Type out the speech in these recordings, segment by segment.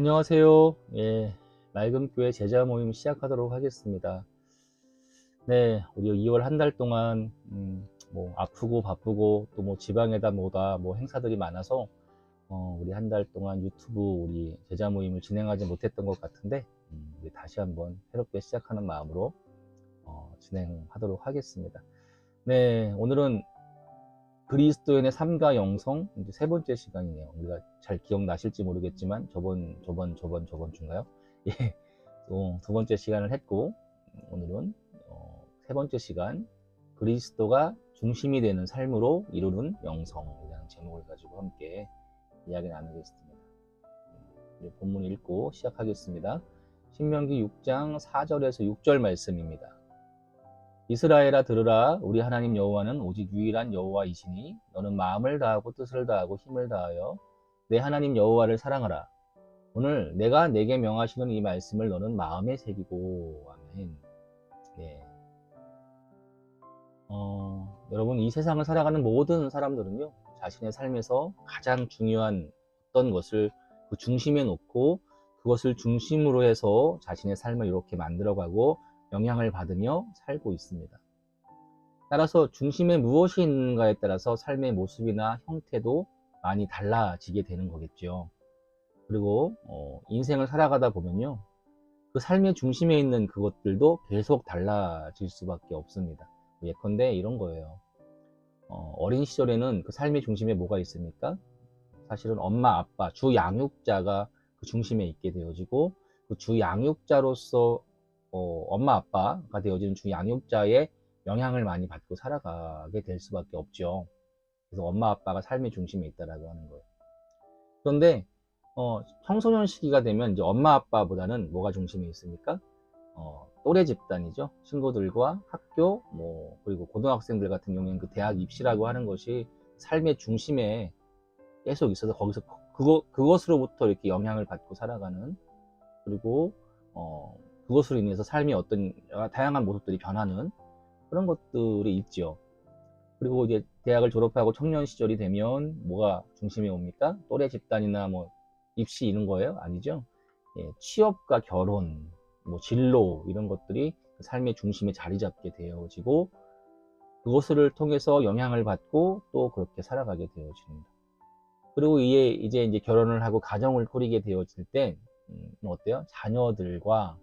안녕하세요. 예, 맑은 교회 제자 모임 시작하도록 하겠습니다. 네, 우리 2월 한 달 동안 음, 뭐 아프고 바쁘고 또 뭐 지방에다 뭐다 뭐 행사들이 많아서 어, 우리 한 달 동안 유튜브 우리 제자 모임을 진행하지 못했던 것 같은데 음, 우리 다시 한번 새롭게 시작하는 마음으로 어, 진행하도록 하겠습니다. 네, 오늘은 그리스도인의 삶과 영성 이제 세 번째 시간이네요. 우리가 잘 기억나실지 모르겠지만 저번 저번 저번 저번 주인가요? 예, 또두 번째 시간을 했고 오늘은 어, 세 번째 시간 그리스도가 중심이 되는 삶으로 이루는 영성이라는 제목을 가지고 함께 이야기 나누겠습니다. 우리 본문 읽고 시작하겠습니다. 신명기 6장 4절에서 6절 말씀입니다. 이스라엘아 들으라. 우리 하나님 여호와는 오직 유일한 여호와이시니 너는 마음을 다하고 뜻을 다하고 힘을 다하여 내 하나님 여호와를 사랑하라. 오늘 내가 내게 명하시는 이 말씀을 너는 마음에 새기고. 아멘. 예. 어, 여러분 이 세상을 살아가는 모든 사람들은요 자신의 삶에서 가장 중요한 어떤 것을 그 중심에 놓고 그것을 중심으로 해서 자신의 삶을 이렇게 만들어가고 영향을 받으며 살고 있습니다. 따라서 중심에 무엇이 있는가에 따라서 삶의 모습이나 형태도 많이 달라지게 되는 거겠죠. 그리고 어, 인생을 살아가다 보면요. 그 삶의 중심에 있는 그것들도 계속 달라질 수밖에 없습니다. 예컨대 이런 거예요. 어, 린 시절에는 그 삶의 중심에 뭐가 있습니까? 사실은 엄마, 아빠, 주 양육자가 그 중심에 있게 되어지고 그 주 양육자로서 어, 엄마 아빠가 되어지는 주 양육자의 영향을 많이 받고 살아가게 될 수밖에 없죠. 그래서 엄마 아빠가 삶의 중심에 있다라고 하는 거예요. 그런데 어, 청소년 시기가 되면 이제 엄마 아빠보다는 뭐가 중심에 있습니까? 어, 또래 집단이죠. 친구들과 학교, 뭐 그리고 고등학생들 같은 경우에는 그 대학 입시라고 하는 것이 삶의 중심에 계속 있어서 거기서 그거 그것으로부터 이렇게 영향을 받고 살아가는 그리고 어, 그것으로 인해서 삶의 어떤 다양한 모습들이 변하는 그런 것들이 있죠. 그리고 이제 대학을 졸업하고 청년 시절이 되면 뭐가 중심에 옵니까? 또래 집단이나 뭐 입시 이런 거예요? 아니죠. 예, 취업과 결혼, 뭐 진로 이런 것들이 그 삶의 중심에 자리 잡게 되어지고 그것을 통해서 영향을 받고 또 그렇게 살아가게 되어집니다. 그리고 이에 이제 이제 결혼을 하고 가정을 꾸리게 되어질 때 음, 뭐 어때요? 자녀들과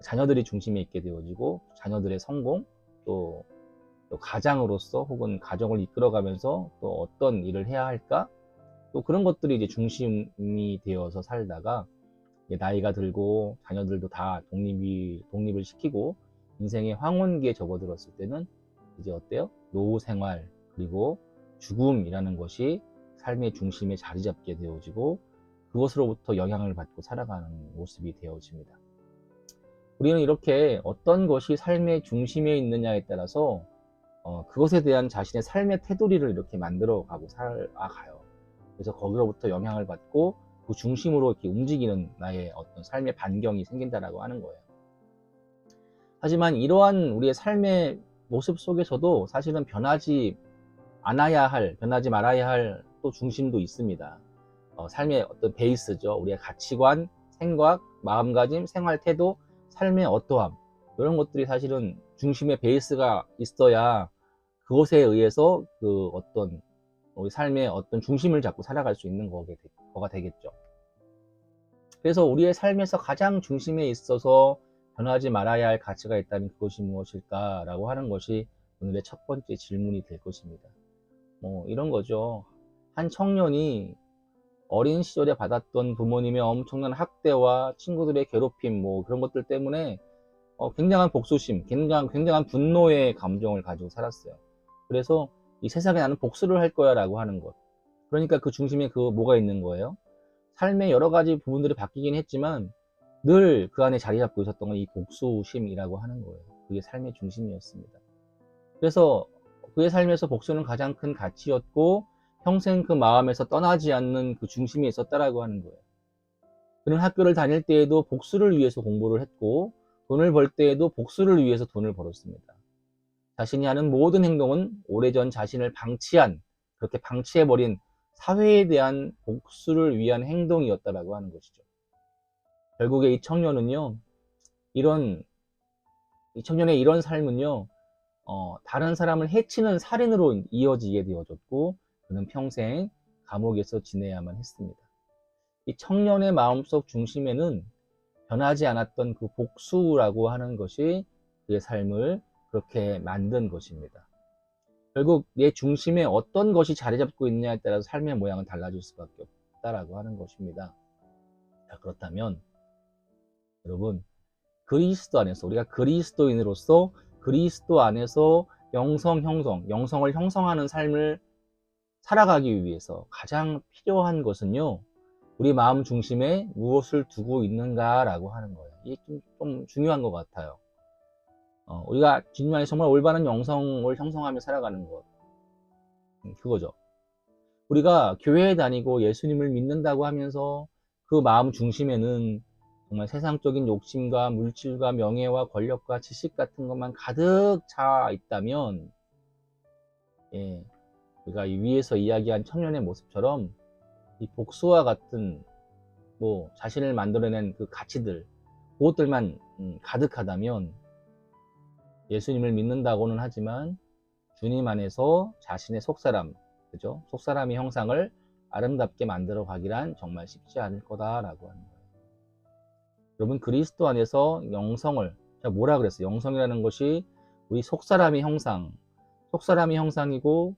자녀들이 중심에 있게 되어지고 자녀들의 성공 또, 또 가장으로서 혹은 가정을 이끌어가면서 또 어떤 일을 해야 할까 또 그런 것들이 이제 중심이 되어서 살다가 나이가 들고 자녀들도 다 독립이 독립을 시키고 인생의 황혼기에 접어들었을 때는 이제 어때요? 노후 생활 그리고 죽음이라는 것이 삶의 중심에 자리 잡게 되어지고 그것으로부터 영향을 받고 살아가는 모습이 되어집니다. 우리는 이렇게 어떤 것이 삶의 중심에 있느냐에 따라서 어, 그것에 대한 자신의 삶의 테두리를 이렇게 만들어 가고 살아가요. 그래서 거기로부터 영향을 받고 그 중심으로 이렇게 움직이는 나의 어떤 삶의 반경이 생긴다라고 하는 거예요. 하지만 이러한 우리의 삶의 모습 속에서도 사실은 변하지 않아야 할, 변하지 말아야 할 또 중심도 있습니다. 어, 삶의 어떤 베이스죠. 우리의 가치관, 생각, 마음가짐, 생활 태도, 삶의 어떠함 이런 것들이 사실은 중심의 베이스가 있어야 그것에 의해서 그 어떤 우리 삶의 어떤 중심을 잡고 살아갈 수 있는 거가 되겠죠. 그래서 우리의 삶에서 가장 중심에 있어서 변하지 말아야 할 가치가 있다면 그것이 무엇일까라고 하는 것이 오늘의 첫 번째 질문이 될 것입니다. 뭐 이런 거죠. 한 청년이 어린 시절에 받았던 부모님의 엄청난 학대와 친구들의 괴롭힘 뭐 그런 것들 때문에 어, 굉장한 복수심, 굉장한, 굉장한 분노의 감정을 가지고 살았어요. 그래서 이 세상에 나는 복수를 할 거야 라고 하는 것. 그러니까 그 중심에 그 뭐가 있는 거예요? 삶의 여러 가지 부분들이 바뀌긴 했지만 늘 그 안에 자리 잡고 있었던 건 이 복수심이라고 하는 거예요. 그게 삶의 중심이었습니다. 그래서 그의 삶에서 복수는 가장 큰 가치였고 평생 그 마음에서 떠나지 않는 그 중심에 있었다라고 하는 거예요. 그는 학교를 다닐 때에도 복수를 위해서 공부를 했고 돈을 벌 때에도 복수를 위해서 돈을 벌었습니다. 자신이 하는 모든 행동은 오래전 자신을 방치한 그렇게 방치해버린 사회에 대한 복수를 위한 행동이었다라고 하는 것이죠. 결국에 이 청년은요, 이런, 이 청년의 이런 삶은요, 어, 다른 사람을 해치는 살인으로 이어지게 되어졌고, 그는 평생 감옥에서 지내야만 했습니다. 이 청년의 마음속 중심에는 변하지 않았던 그 복수라고 하는 것이 그의 삶을 그렇게 만든 것입니다. 결국 내 중심에 어떤 것이 자리 잡고 있느냐에 따라서 삶의 모양은 달라질 수밖에 없다라고 하는 것입니다. 자, 그렇다면 여러분 그리스도 안에서 우리가 그리스도인으로서 그리스도 안에서 영성 형성, 영성을 형성하는 삶을 살아가기 위해서 가장 필요한 것은요. 우리 마음 중심에 무엇을 두고 있는가라고 하는 거예요. 이게 좀, 좀 중요한 것 같아요. 어, 우리가 안에 정말 올바른 영성을 형성하며 살아가는 것. 음, 그거죠. 우리가 교회에 다니고 예수님을 믿는다고 하면서 그 마음 중심에는 정말 세상적인 욕심과 물질과 명예와 권력과 지식 같은 것만 가득 차 있다면, 예, 우리가 이 위에서 이야기한 청년의 모습처럼 이 복수와 같은 뭐 자신을 만들어낸 그 가치들, 그것들만 음, 가득하다면 예수님을 믿는다고는 하지만 주님 안에서 자신의 속사람, 그죠? 속사람의 형상을 아름답게 만들어 가기란 정말 쉽지 않을 거다라고 하는 거예요. 여러분 그리스도 안에서 영성을 제가 뭐라 그랬어요? 영성이라는 것이 우리 속사람의 형상, 속사람의 형상이고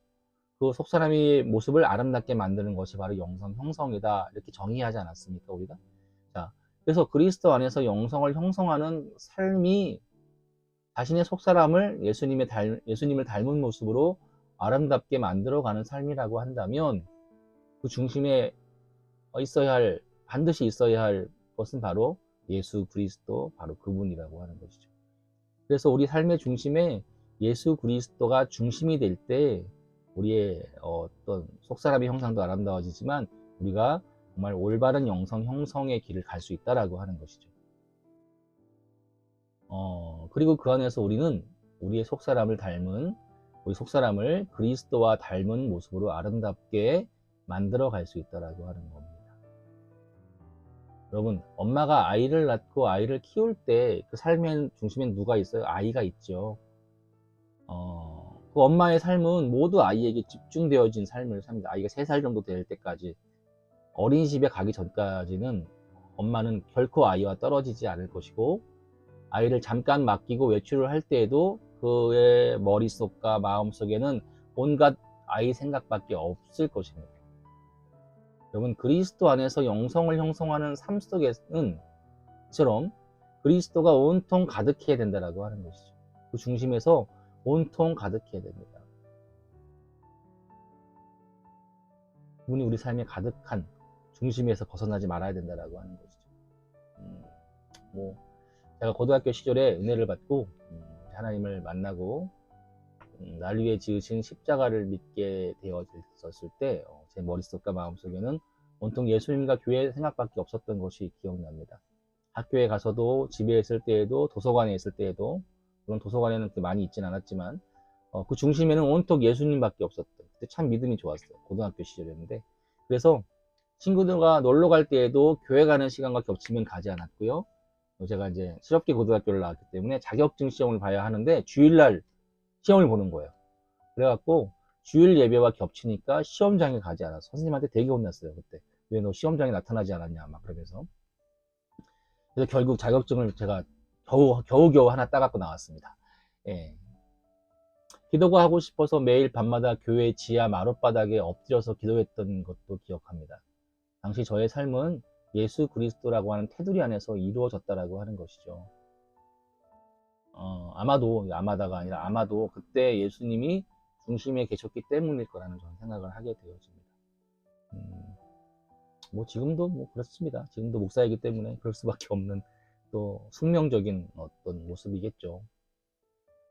그 속사람의 모습을 아름답게 만드는 것이 바로 영성 형성이다 이렇게 정의하지 않았습니까 우리가? 자, 그래서 그리스도 안에서 영성을 형성하는 삶이 자신의 속사람을 예수님의 닮, 예수님을 닮은 모습으로 아름답게 만들어가는 삶이라고 한다면 그 중심에 있어야 할 반드시 있어야 할 것은 바로 예수 그리스도 바로 그분이라고 하는 것이죠. 그래서 우리 삶의 중심에 예수 그리스도가 중심이 될때 우리의 어떤 속사람의 형상도 아름다워지지만 우리가 정말 올바른 영성 형성의 길을 갈 수 있다라고 하는 것이죠. 어, 그리고 그 안에서 우리는 우리의 속사람을 닮은 우리 속사람을 그리스도와 닮은 모습으로 아름답게 만들어 갈 수 있다라고 하는 겁니다. 여러분, 엄마가 아이를 낳고 아이를 키울 때 그 삶의 중심엔 누가 있어요? 아이가 있죠. 어, 그 엄마의 삶은 모두 아이에게 집중되어진 삶을 삽니다. 아이가 3살 정도 될 때까지 어린이집에 가기 전까지는 엄마는 결코 아이와 떨어지지 않을 것이고 아이를 잠깐 맡기고 외출을 할 때에도 그의 머릿속과 마음속에는 온갖 아이 생각밖에 없을 것입니다. 여러분 그리스도 안에서 영성을 형성하는 삶 속에는 처럼 그리스도가 온통 가득해야 된다라고 하는 것이죠. 그 중심에서 온통 가득해야 됩니다. 그분이 우리 삶에 가득한 중심에서 벗어나지 말아야 된다라고 하는 것이죠. 음, 뭐 제가 고등학교 시절에 은혜를 받고 음, 하나님을 만나고 음, 날 위해 지으신 십자가를 믿게 되어졌을 때 제 머릿속과 마음속에는 온통 예수님과 교회 생각밖에 없었던 것이 기억납니다. 학교에 가서도 집에 있을 때에도 도서관에 있을 때에도 물론 도서관에는 많이 있진 않았지만 어, 그 중심에는 온통 예수님밖에 없었던 그때 참 믿음이 좋았어요. 고등학교 시절이었는데 그래서 친구들과 놀러 갈 때에도 교회 가는 시간과 겹치면 가지 않았고요. 제가 이제 실업계 고등학교를 나왔기 때문에 자격증 시험을 봐야 하는데 주일날 시험을 보는 거예요. 그래갖고 주일 예배와 겹치니까 시험장에 가지 않아서 선생님한테 되게 혼났어요 그때 왜 너 시험장에 나타나지 않았냐 막 그러면서 그래서 결국 자격증을 제가 겨우 겨우겨우 하나 따갖고 나왔습니다. 예. 기도가 하고 싶어서 매일 밤마다 교회 지하 마룻바닥에 엎드려서 기도했던 것도 기억합니다. 당시 저의 삶은 예수 그리스도라고 하는 테두리 안에서 이루어졌다라고 하는 것이죠. 어, 아마도 아마다가 아니라 아마도 그때 예수님이 중심에 계셨기 때문일 거라는 저는 생각을 하게 되어집니다. 음, 뭐 지금도 뭐 그렇습니다. 지금도 목사이기 때문에 그럴 수밖에 없는 또 숙명적인 어떤 모습이겠죠.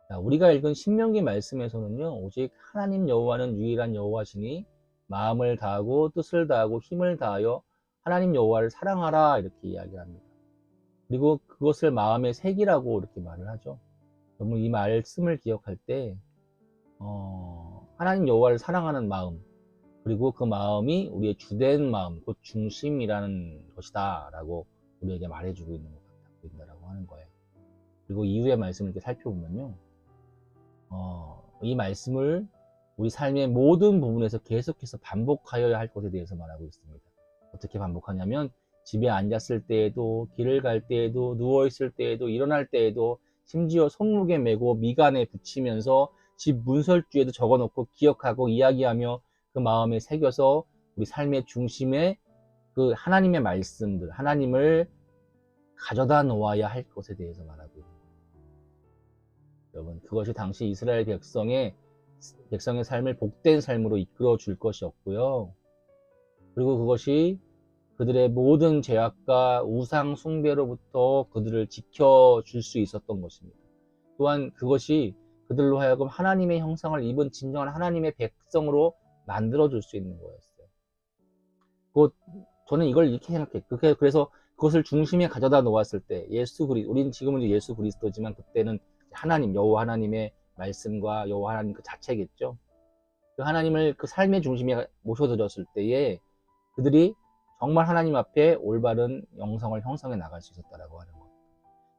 자, 우리가 읽은 신명기 말씀에서는요, 오직 하나님 여호와는 유일한 여호와시니 마음을 다하고 뜻을 다하고 힘을 다하여 하나님 여호와를 사랑하라 이렇게 이야기합니다. 그리고 그것을 마음의 색이라고 이렇게 말을 하죠. 여러분 이 말씀을 기억할 때 어, 하나님 여호와를 사랑하는 마음 그리고 그 마음이 우리의 주된 마음, 곧 중심이라는 것이다라고 우리에게 말해주고 있는 것 같아 하는 거예요. 그리고 이후의 말씀을 이렇게 살펴보면요. 어, 이 말씀을 우리 삶의 모든 부분에서 계속해서 반복하여야 할 것에 대해서 말하고 있습니다. 어떻게 반복하냐면 집에 앉았을 때에도 길을 갈 때에도 누워 있을 때에도 일어날 때에도 심지어 손목에 메고 미간에 붙이면서 집 문설주에도 적어 놓고 기억하고 이야기하며 그 마음에 새겨서 우리 삶의 중심에 그 하나님의 말씀들, 하나님을 가져다 놓아야 할 것에 대해서 말하고 있는 거예요. 여러분, 그것이 당시 이스라엘 백성의 백성의 삶을 복된 삶으로 이끌어 줄 것이었고요. 그리고 그것이 그들의 모든 죄악과 우상 숭배로부터 그들을 지켜 줄 수 있었던 것입니다. 또한 그것이 그들로 하여금 하나님의 형상을 입은 진정한 하나님의 백성으로 만들어 줄 수 있는 거였어요. 곧 저는 이걸 이렇게 생각해요. 그게 그래서 그것을 중심에 가져다 놓았을 때 예수 그리 우리는 지금은 예수 그리스도지만 그때는 하나님 여호와 하나님의 말씀과 여호와 하나님 그 자체겠죠. 그 하나님을 그 삶의 중심에 모셔드렸을 때에 그들이 정말 하나님 앞에 올바른 영성을 형성해 나갈 수 있었다라고 하는 것.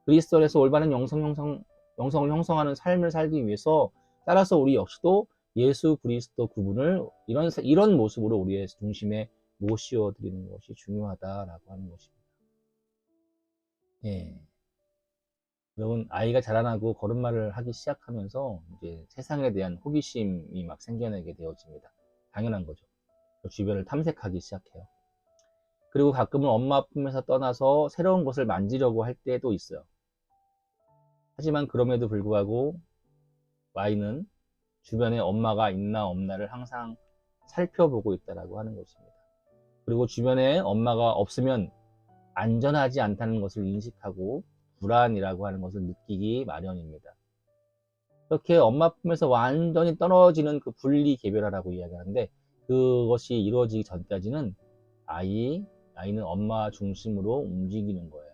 그리스도 안에서 올바른 영성 형성 영성을 형성하는 삶을 살기 위해서 따라서 우리 역시도 예수 그리스도 그분을 이런 이런 모습으로 우리의 중심에 모시어 드리는 것이 중요하다라고 하는 것입니다. 예. 여러분 아이가 자라나고 걸음마를 하기 시작하면서 이제 세상에 대한 호기심이 막 생겨나게 되어집니다. 당연한 거죠. 주변을 탐색하기 시작해요. 그리고 가끔은 엄마 품에서 떠나서 새로운 것을 만지려고 할 때도 있어요. 하지만 그럼에도 불구하고 아이는 주변에 엄마가 있나 없나를 항상 살펴보고 있다라고 하는 것입니다. 그리고 주변에 엄마가 없으면 안전하지 않다는 것을 인식하고 불안이라고 하는 것을 느끼기 마련입니다. 이렇게 엄마 품에서 완전히 떨어지는 그 분리 개별화라고 이야기하는데 그것이 이루어지기 전까지는 아이, 아이는 엄마 중심으로 움직이는 거예요.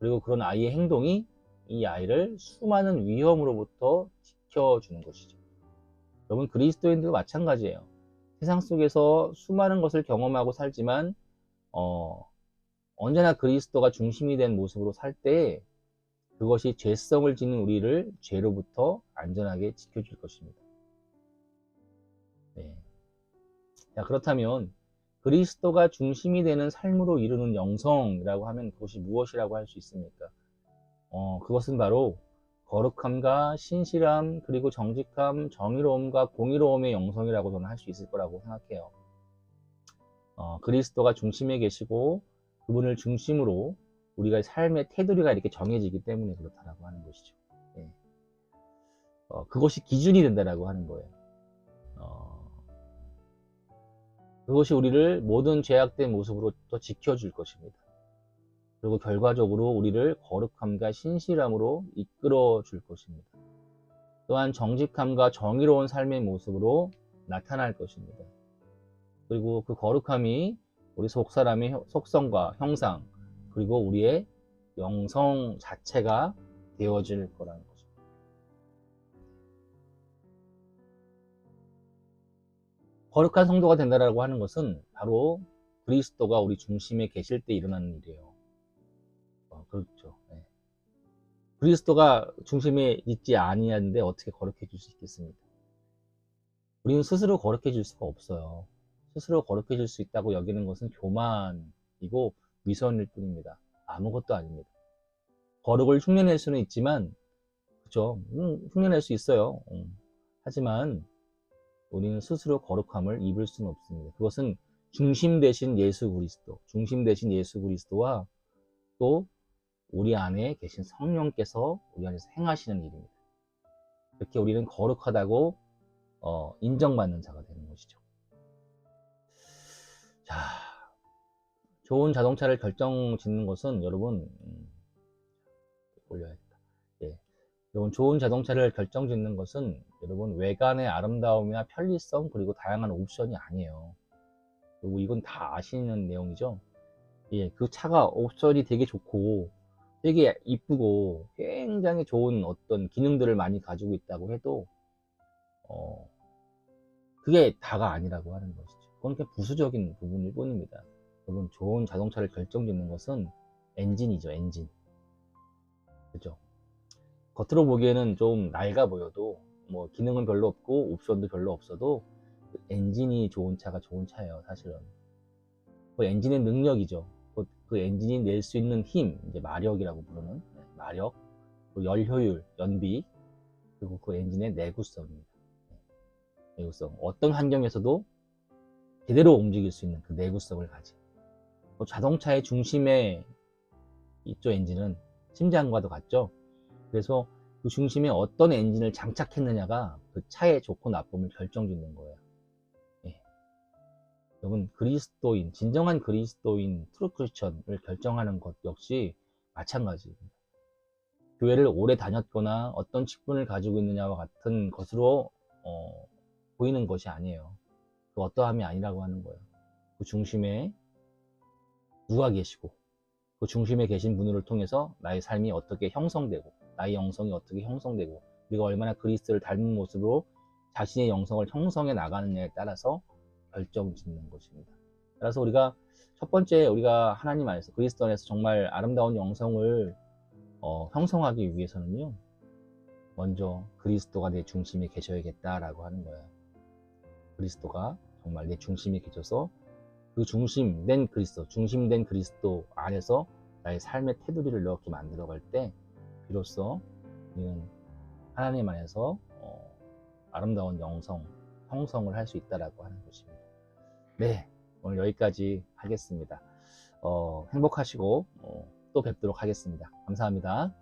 그리고 그런 아이의 행동이 이 아이를 수많은 위험으로부터 지켜주는 것이죠. 여러분 그리스도인들도 마찬가지예요. 세상 속에서 수많은 것을 경험하고 살지만 어, 언제나 그리스도가 중심이 된 모습으로 살 때 그것이 죄성을 지닌 우리를 죄로부터 안전하게 지켜줄 것입니다. 네. 자, 그렇다면 그리스도가 중심이 되는 삶으로 이루는 영성이라고 하면 그것이 무엇이라고 할 수 있습니까? 어, 그것은 바로 거룩함과 신실함, 그리고 정직함, 정의로움과 공의로움의 영성이라고 저는 할 수 있을 거라고 생각해요. 어, 그리스도가 중심에 계시고 그분을 중심으로 우리가 삶의 테두리가 이렇게 정해지기 때문에 그렇다라고 하는 것이죠. 예. 어, 그것이 기준이 된다라고 하는 거예요. 어, 그것이 우리를 모든 죄악된 모습으로 또 지켜줄 것입니다. 그리고 결과적으로 우리를 거룩함과 신실함으로 이끌어 줄 것입니다. 또한 정직함과 정의로운 삶의 모습으로 나타날 것입니다. 그리고 그 거룩함이 우리 속 사람의 속성과 형상 그리고 우리의 영성 자체가 되어질 거라는 거죠. 거룩한 성도가 된다라고 하는 것은 바로 그리스도가 우리 중심에 계실 때 일어나는 일이에요. 어, 그렇죠. 네. 그리스도가 중심에 있지 아니한데 어떻게 거룩해 줄수 있겠습니까? 우리는 스스로 거룩해 줄 수가 없어요. 스스로 거룩해 질 수 있다고 여기는 것은 교만이고 위선일 뿐입니다. 아무것도 아닙니다. 거룩을 흉내낼 수는 있지만, 그죠? 음, 흉내낼 수 있어요. 음. 하지만 우리는 스스로 거룩함을 입을 수는 없습니다. 그것은 중심 대신 예수 그리스도, 중심 대신 예수 그리스도와 또 우리 안에 계신 성령께서 우리 안에서 행하시는 일입니다. 이렇게 우리는 거룩하다고 어, 인정받는 자가 것이죠. 자, 좋은 자동차를 결정 짓는 것은 여러분 음, 올려야겠다. 예, 여러분 좋은 자동차를 결정 짓는 것은 여러분 외관의 아름다움이나 편리성 그리고 다양한 옵션이 아니에요. 그리고 이건 다 아시는 내용이죠. 예, 그 차가 옵션이 되게 좋고 되게 이쁘고 굉장히 좋은 어떤 기능들을 많이 가지고 있다고 해도 어, 그게 다가 아니라고 하는 것이죠. 그냥 부수적인 부분일 뿐입니다. 여러분 좋은 자동차를 결정짓는 것은 엔진이죠, 엔진. 그죠? 겉으로 보기에는 좀 낡아 보여도 뭐 기능은 별로 없고 옵션도 별로 없어도 그 엔진이 좋은 차가 좋은 차예요, 사실은. 그 엔진의 능력이죠. 그, 그 엔진이 낼 수 있는 힘, 이제 마력이라고 부르는 네, 마력, 열 효율, 연비, 그리고 그 엔진의 내구성입니다. 네, 내구성. 어떤 환경에서도 제대로 움직일 수 있는 그 내구성을 가진. 뭐 자동차의 중심에 이쪽 엔진은 심장과도 같죠. 그래서 그 중심에 어떤 엔진을 장착했느냐가 그 차의 좋고 나쁨을 결정짓는 거예요. 예. 여러분 그리스도인, 진정한 그리스도인 트루 크리스천을 결정하는 것 역시 마찬가지입니다. 교회를 오래 다녔거나 어떤 직분을 가지고 있느냐와 같은 것으로 어, 보이는 것이 아니에요. 그 어떠함이 아니라고 하는 거예요. 그 중심에 누가 계시고 그 중심에 계신 분을 통해서 나의 삶이 어떻게 형성되고 나의 영성이 어떻게 형성되고 우리가 얼마나 그리스도를 닮은 모습으로 자신의 영성을 형성해 나가느냐에 따라서 결정 짓는 것입니다. 따라서 우리가 첫 번째 우리가 하나님 안에서 그리스도 안에서 정말 아름다운 영성을 어, 형성하기 위해서는요. 먼저 그리스도가 내 중심에 계셔야겠다라고 하는 거예요. 그리스도가 정말 내 중심에 계셔서 그 중심된 그리스도, 중심된 그리스도 안에서 나의 삶의 테두리를 이렇게 만들어갈 때 비로소 우리는 하나님 안에서 어, 아름다운 영성, 형성을 할 수 있다라고 하는 것입니다. 네, 오늘 여기까지 하겠습니다. 어, 행복하시고 어, 또 뵙도록 하겠습니다. 감사합니다.